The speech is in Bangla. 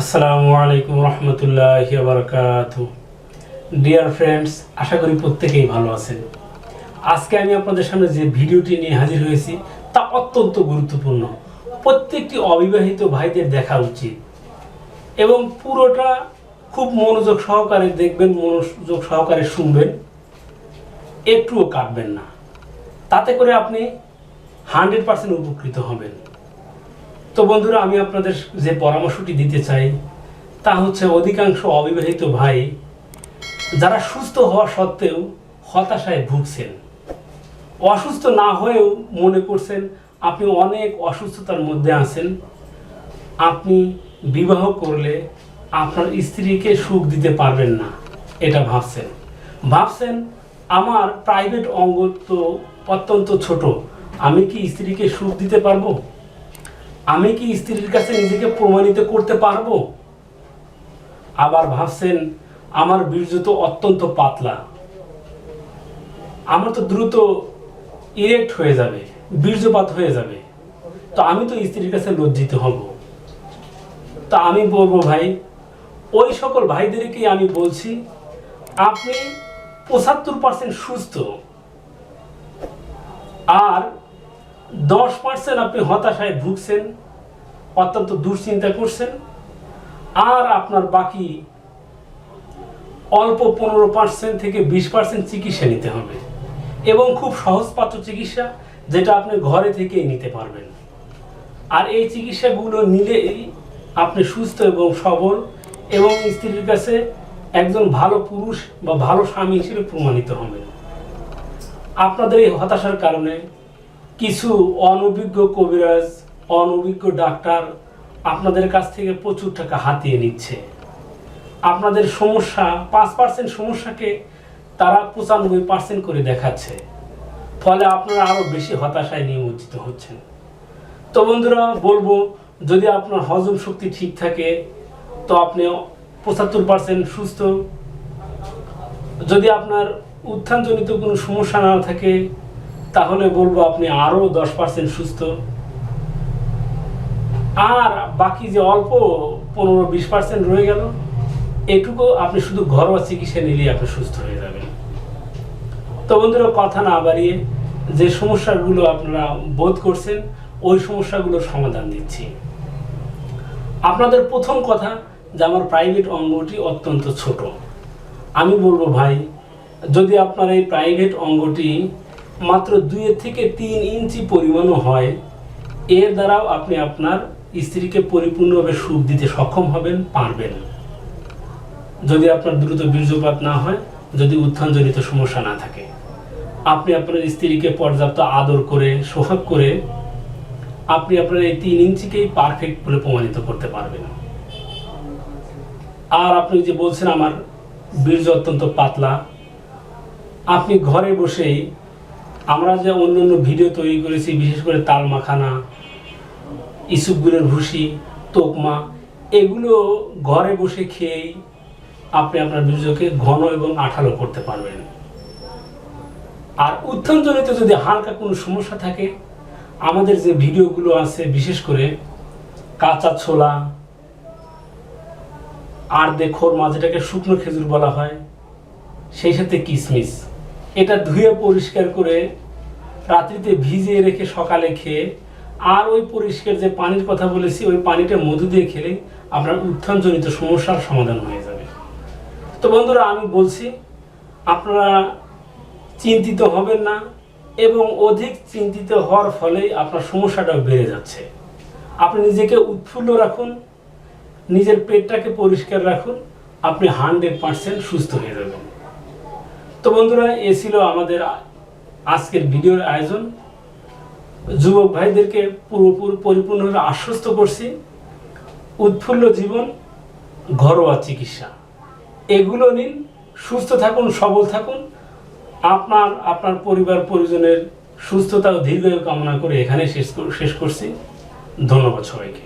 আসসালামু আলাইকুম রহমতুল্লাহ বারকাত। ডিয়ার ফ্রেন্ডস আশা করি প্রত্যেকেই ভালো আছেন। আজকে আমি আপনাদের সামনে যে ভিডিওটি নিয়ে হাজির হয়েছি, তা অত্যন্ত গুরুত্বপূর্ণ। প্রত্যেকটি অবিবাহিত ভাইদের দেখা উচিত। এবং পুরোটা খুব মনোযোগ সহকারে দেখবেন, মনোযোগ সহকারে শুনবেন। একটুও কাটবেন না। তাতে করে আপনি হান্ড্রেড পার্সেন্ট উপকৃত হবেন। তো বন্ধুরা, আমি আপনাদের যে পরামর্শটি দিতে চাই, তা হচ্ছে অধিকাংশ অবিবাহিত ভাই যারা সুস্থ হওয়া সত্ত্বেও হতাশায় ভুগছেন। অসুস্থ না হয়েও মনে করছেন, আপনি অনেক অসুস্থতার মধ্যে আছেন। আপনি বিবাহ করলে আপনার স্ত্রীকে সুখ দিতে পারবেন না। এটা ভাবছেন। ভাবছেন, আমার প্রাইভেট অঙ্গ তো অত্যন্ত ছোট, আমি কি স্ত্রীকে সুখ দিতে পারব? আমি কি স্ত্রীর কাছে নিজেকে প্রমাণিত করতে পারব? আবার ভাবছেন, আমার বীর্য তো অত্যন্ত পাতলা। আমার তো দ্রুত ইরেক্ট হয়ে যাবে, বীর্যপাত হয়ে যাবে। তো আমি তো স্ত্রীর কাছে লজ্জিত হব। তা আমি বলব, ভাই, ওই সকল ভাইদেরকেই আমি বলছি, আপনি পঁচাত্তর পার্সেন্ট সুস্থ। আর দশ পার্সেন্ট আপনি হতাশায় ভুগছেন, অত্যন্ত দুশ্চিন্তা করছেন, আর আপনার বাকি অল্প পনেরো পার্সেন্ট থেকে বিশ পার্সেন্ট চিকিৎসা নিতে হবে। এবং খুব সহজপাত্র চিকিৎসা যেটা আপনি ঘরে থেকেই নিতে পারবেন। আর এই চিকিৎসাগুলো নিলেই আপনি সুস্থ এবং সবল এবং স্ত্রীর কাছে একজন ভালো পুরুষ বা ভালো স্বামী হিসেবে প্রমাণিত হবেন। আপনাদের এই হতাশার কারণে কিছু অনভিজ্ঞ কবিরাজ, অনভিজ্ঞ ডাক্তার আপনাদের কাছ থেকে প্রচুর টাকা হাতিয়ে নিচ্ছে। আপনাদের সমস্যা, পাঁচ পার্সেন্ট সমস্যাকে তারা পঁচানব্বই পার্সেন্ট করে দেখাচ্ছে। ফলে আপনারা আরও বেশি হতাশায় নিমজ্জিত হচ্ছেন। তো বন্ধুরা, বলব, যদি আপনার হজম শক্তি ঠিক থাকে, তো আপনি পঁচাত্তর পার্সেন্ট সুস্থ। যদি আপনার উত্থানজনিত কোনো সমস্যা না থাকে তাহলে বলব আপনি আরও দশ পার্সেন্ট সুস্থ। আর বাকি যে অল্প পনেরো বিশ পার্সেন্ট রয়ে গেল, এটুকু আপনি শুধু ঘরোয়া চিকিৎসা নিলেই আপনি সুস্থ হয়ে যাবেন। তো বন্ধুরা, কথা না বাড়িয়ে যে সমস্যাগুলো আপনারা বোধ করছেন, ওই সমস্যাগুলোর সমাধান দিচ্ছি। আপনাদের প্রথম কথা যে আমার প্রাইভেট অঙ্গটি অত্যন্ত ছোট। আমি বলব ভাই, যদি আপনার এই প্রাইভেট অঙ্গটি মাত্র দুই থেকে তিন ইঞ্চি পরিমাণও হয়। এর দ্বারাও আপনি আপনার স্ত্রীকে পরিপূর্ণভাবে সুখ দিতে সক্ষম হবেন, পারবেন যদি আপনার দ্রুত বীর্যপাত না হয়, যদি উত্থানজনিত সমস্যা না থাকে। আপনি আপনার স্ত্রীকে পর্যাপ্ত আদর করে, সোহাগ করে, আপনি আপনার এই তিন ইঞ্চিকেই পারফেক্ট বলে প্রমাণিত করতে পারবেন। আর আপনি যে বলছেন, আমার বীর্য অত্যন্ত পাতলা। আপনি ঘরে বসেই আমরা যে অন্য অন্য ভিডিও তৈরি করেছি, বিশেষ করে তাল মাখানা, ইসুপগুলের ভুসি, তোকমা, এগুলো ঘরে বসে খেয়েই আপনি আপনার বীর্যকে ঘন এবং আঠালো করতে পারবেন। আর উত্থানজনিত যদি হালকা কোনো সমস্যা থাকে, আমাদের যে ভিডিওগুলো আছে, বিশেষ করে কাঁচা ছোলা, আর দেখোর যেটাকে শুকনো খেজুর বলা হয়, সেই সাথে কিশমিশ এটা ধুয়ে পরিষ্কার করে রাত্রিতে ভিজিয়ে রেখে সকালে খেয়ে, আর ওই পরিষ্কার যে পানির কথা বলেছি, ওই পানিটা মধু দিয়ে খেলে আপনার উত্থানজনিত সমস্যার সমাধান হয়ে যাবে। তো বন্ধুরা, আমি বলছি, আপনারা চিন্তিত হবেন না এবং অধিক চিন্তিত হওয়ার ফলেই আপনার সমস্যাটা বেড়ে যাচ্ছে। আপনি নিজেকে উৎফুল্ল রাখুন, নিজের পেটটাকে পরিষ্কার রাখুন, আপনি হান্ড্রেড পার্সেন্ট সুস্থ হয়ে যাবেন। তো বন্ধুরা, এ ছিল আমাদের আজকের ভিডিওর আয়োজন। যুবক ভাইদেরকে পুরোপুরি পরিপূর্ণভাবে আশ্বস্ত করছি, উৎফুল্ল জীবন, ঘরোয়া চিকিৎসা। এগুলো নিন, সুস্থ থাকুন, সবল থাকুন। আপনার আপনার পরিবার, পরিজনের সুস্থতা ও দীর্ঘায়ু কামনা করে এখানে শেষ শেষ করছি। ধন্যবাদ সবাইকে।